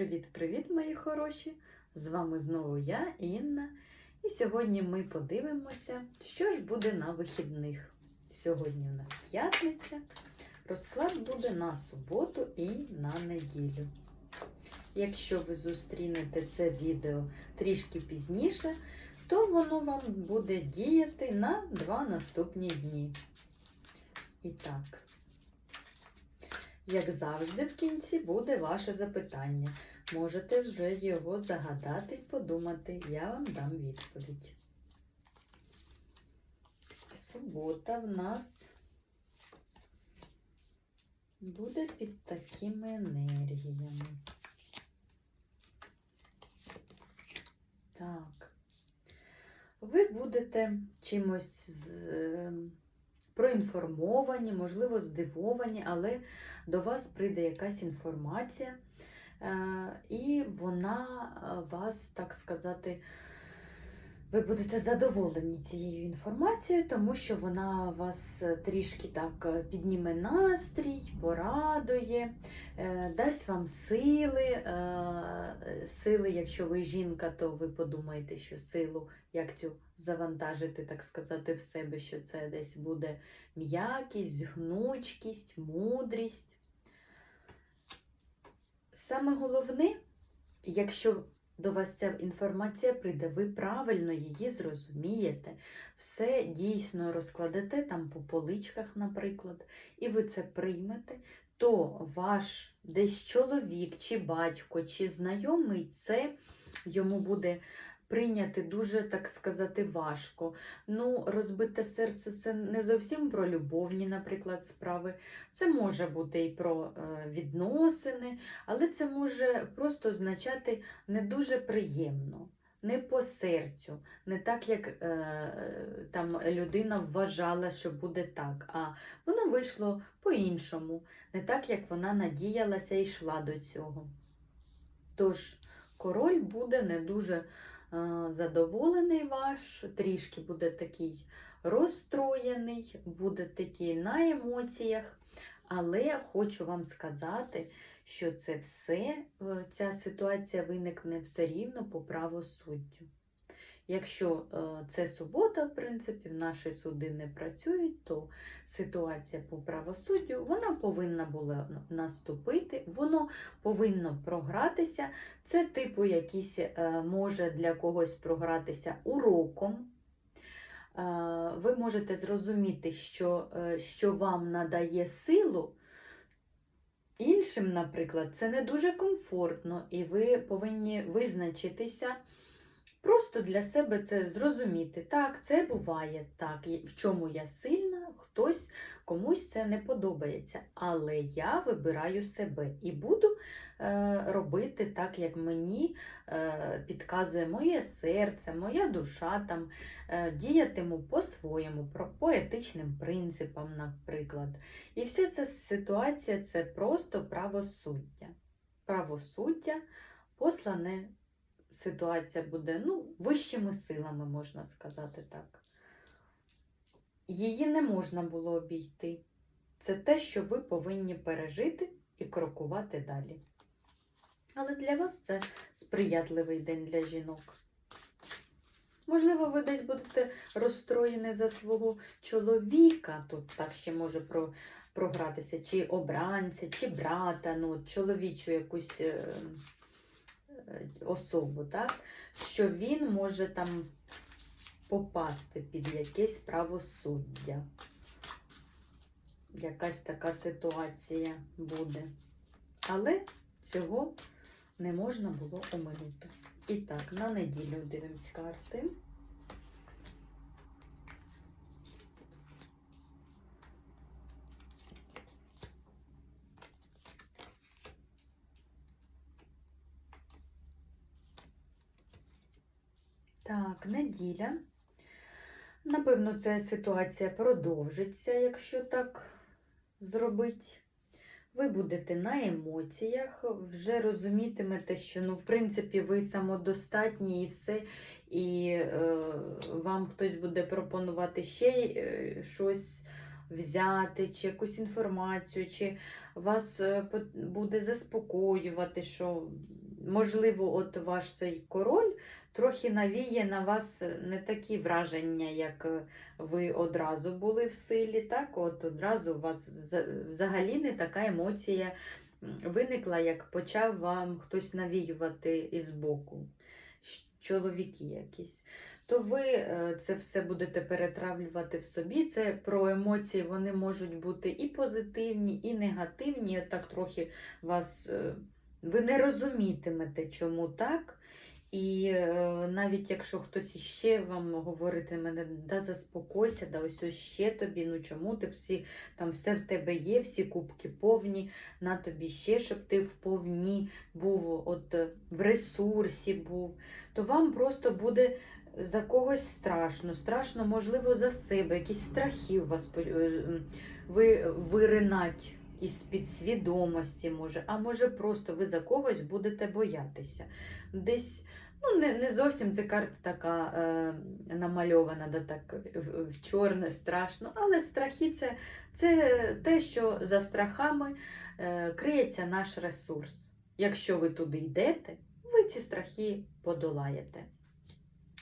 Привіт-привіт, мої хороші! З вами знову я, Інна. І сьогодні ми подивимося, що ж буде на вихідних. Сьогодні у нас п'ятниця. Розклад буде на суботу і на неділю. Якщо ви зустрінете це відео трішки пізніше, то воно вам буде діяти на два наступні дні. І так. Як завжди, в кінці буде ваше запитання. Можете вже його загадати і подумати. Я вам дам відповідь. Субота в нас буде під такими енергіями. Так. Ви будете чимось з, е, проінформовані, можливо, здивовані, але до вас прийде якась інформація, е, і вона е, вас, так сказати, ви будете задоволені цією інформацією, тому що вона вас е, трішки так підніме настрій, порадує, дасть вам сили. Сили, якщо ви жінка, то ви подумаєте, що силу, як цю завантажити, так сказати, в себе, що це десь буде м'якість, гнучкість, мудрість. Саме головне, якщо до вас ця інформація прийде, ви правильно її зрозумієте, все дійсно розкладете там по поличках, наприклад, і ви це приймете, то ваш десь чоловік, чи батько, чи знайомий, це йому буде прийняти дуже, так сказати, важко. Ну, розбите серце це не зовсім про любовні, наприклад, справи. Це може бути і про е, відносини, але це може просто означати не дуже приємно. Не по серцю, не так, як е, там людина вважала, що буде так, а воно вийшло по-іншому, не так, як вона надіялася і йшла до цього. Тож, король буде не дуже задоволений ваш, трішки буде такий розстроєний, буде такий на емоціях. Але хочу вам сказати, що це все, е, ця ситуація виникне все рівно по правосуддю. Якщо е, це субота, в принципі, в наші суди не працюють, то ситуація по правосуддю вона повинна була наступити, воно повинно програтися. Це, типу, якийсь е, може для когось програтися уроком. Е, ви можете зрозуміти, що, що вам надає силу. Іншим, наприклад, це не дуже комфортно, і ви повинні визначитися. Просто для себе це зрозуміти. Так, це буває так, в чому я сильна, хтось комусь це не подобається. Але я вибираю себе і буду е, робити так, як мені е, підказує моє серце, моя душа, там, е, діятиму по-своєму, по етичним принципам, наприклад. І вся ця ситуація це просто правосуддя. Правосуддя послане ситуація буде ну, вищими силами, можна сказати так. Її не можна було обійти. Це те, що ви повинні пережити і крокувати далі. Але для вас це сприятливий день для жінок. Можливо, ви десь будете розстроєні за свого чоловіка, тут так ще може про, програтися, чи обранця, чи брата, ну, чоловічу якусь е, особу, так? що він може там попасти під якесь правосуддя. Якась така ситуація буде. Але цього не можна було оминути. І так, на неділю дивимось карти. Так, неділя. Напевно, ця ситуація продовжиться, якщо так зробити. Ви будете на емоціях, вже розумітимете, що, ну, в принципі, ви самодостатні і все, і е, вам хтось буде пропонувати ще е, щось взяти, чи якусь інформацію, чи вас е, буде заспокоювати, що можливо, от ваш цей король трохи навіє на вас не такі враження, як е, ви одразу були в силі. Так, от одразу у вас взагалі не така емоція виникла, як почав вам хтось навіювати із боку, чоловіки якісь. То ви е, це все будете перетравлювати в собі. Це про емоції, вони можуть бути і позитивні, і негативні. От Так трохи вас е, ви не розумітимете, чому так. І е, навіть якщо хтось іще вам говоритиме, да заспокойся, да ось ще тобі, ну чому ти всі, там все в тебе є, всі кубки повні, на тобі ще, щоб ти вповні був, от в ресурсі був, то вам просто буде за когось страшно, страшно, можливо, за себе, якісь страхи у вас е, ви виринать із підсвідомості, може, а може просто ви за когось будете боятися. Десь, ну, не, не зовсім ця карта така е, намальована, да, так, в, в чорне, страшно, але страхи це, це те, що за страхами е, криється наш ресурс. Якщо ви туди йдете, ви ці страхи подолаєте.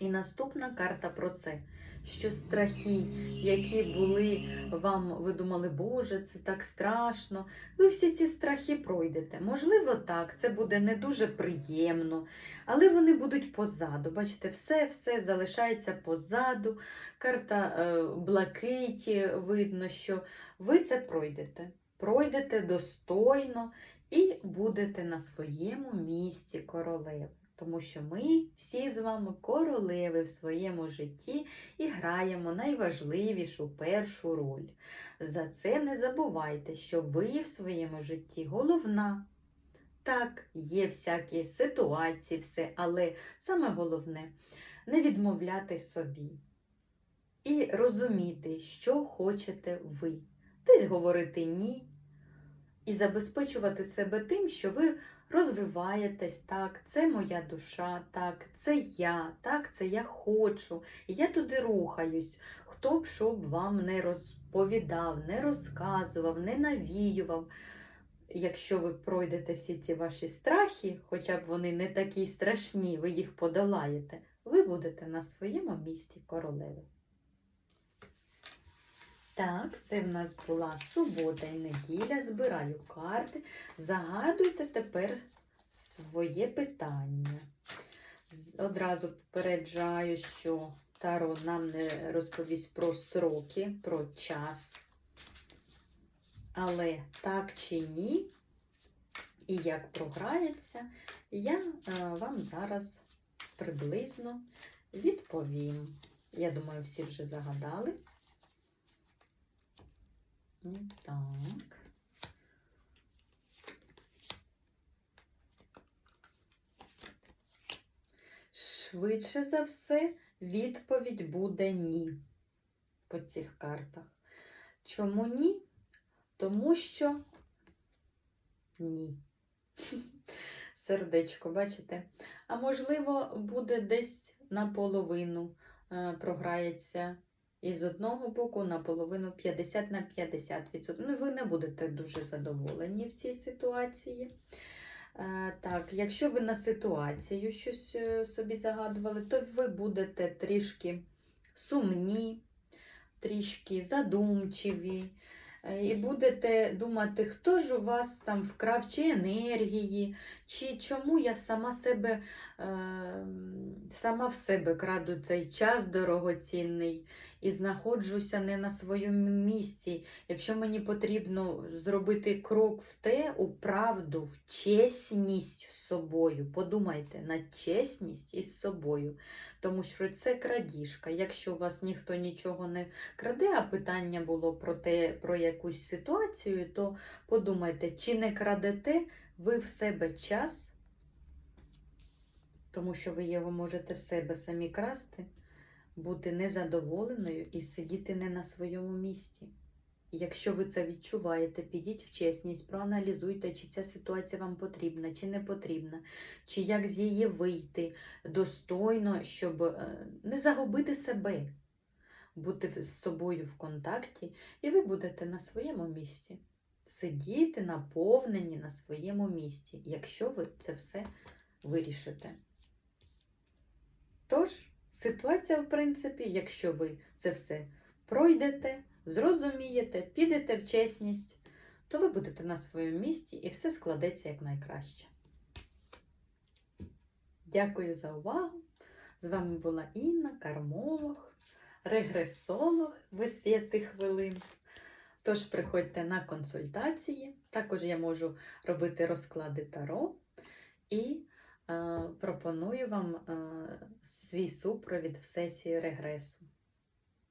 І наступна карта про це, що страхи, які були вам, ви думали, Боже, це так страшно. Ви всі ці страхи пройдете. Можливо, так, це буде не дуже приємно, але вони будуть позаду. Бачите, все все залишається позаду. Карта е, блакиті, видно, що ви це пройдете. Пройдете достойно і будете на своєму місці королеви. Тому що ми всі з вами королеви в своєму житті і граємо найважливішу першу роль. За це не забувайте, що ви в своєму житті головна. Так, є всякі ситуації, все, але саме головне не відмовляти собі і розуміти, що хочете ви. Десь говорити ні і забезпечувати себе тим, що ви розвиваєтесь, так, це моя душа, так, це я, так, це я хочу, і я туди рухаюсь. Хто б що б вам не розповідав, не розказував, не навіював. Якщо ви пройдете всі ці ваші страхи, хоча б вони не такі страшні, ви їх подолаєте, ви будете на своєму місці королеви. Так, це в нас була субота і неділя. Збираю карти. Загадуйте тепер своє питання. Одразу попереджаю, що Таро нам не розповість про строки, про час. Але так чи ні, і як програється, я е, вам зараз приблизно відповім. Я думаю, всі вже загадали. Так. Швидше за все, відповідь буде ні по цих картах. Чому ні? Тому що ні. Сердечко, бачите? А можливо, буде десь наполовину е, програється із одного боку наполовину 50 на 50%. Ну, ви не будете дуже задоволені в цій ситуації. Е, Так, якщо ви на ситуацію щось е, собі загадували, то ви будете трішки сумні, трішки задумчиві. е, І будете думати, хто ж у вас там вкрав чи енергії, чи чому я сама себе, сама в себе краду цей час дорогоцінний і знаходжуся не на своєму місці. Якщо мені потрібно зробити крок в те, у правду, в чесність з собою. Подумайте на чесність із собою. Тому що це крадіжка. Якщо у вас ніхто нічого не краде, а питання було про те, про якусь ситуацію, то подумайте, чи не крадете ви в себе час, тому що ви його можете в себе самі красти бути незадоволеною і сидіти не на своєму місці. Якщо ви це відчуваєте, підіть в чесність, проаналізуйте, чи ця ситуація вам потрібна, чи не потрібна, чи як з її вийти достойно, щоб е, не загубити себе, бути з собою в контакті, і ви будете на своєму місці. Сидіти наповнені на своєму місці, якщо ви це все вирішите. Тож, ситуація, в принципі, якщо ви це все пройдете, зрозумієте, підете в чесність, то ви будете на своєму місці і все складеться якнайкраще. Дякую за увагу! З вами була Інна, кармолог, регресолог п'яти хвилин. Тож приходьте на консультації. Також я можу робити розклади таро і пропоную вам е, свій супровід в сесії регресу.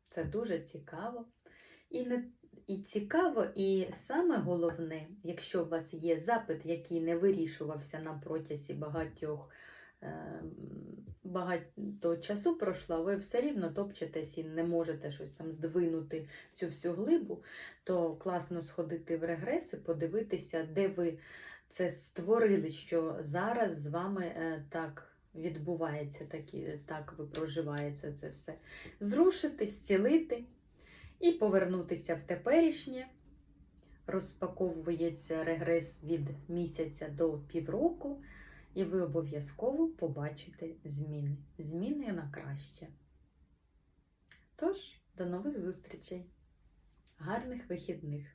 Це дуже цікаво. І, не, і цікаво, і саме головне, якщо у вас є запит, який не вирішувався на протязі багатьох е, багато часу пройшло, ви все рівно топчетесь і не можете щось там здвинути цю всю глибу, то класно сходити в регрес і подивитися, де ви це створили, що зараз з вами е, так відбувається, такі, так ви проживаєте це все. Зрушити, зцілити і повернутися в теперішнє. Розпаковується регрес від місяця до півроку, і ви обов'язково побачите зміни. Зміни на краще. Тож, до нових зустрічей! Гарних вихідних!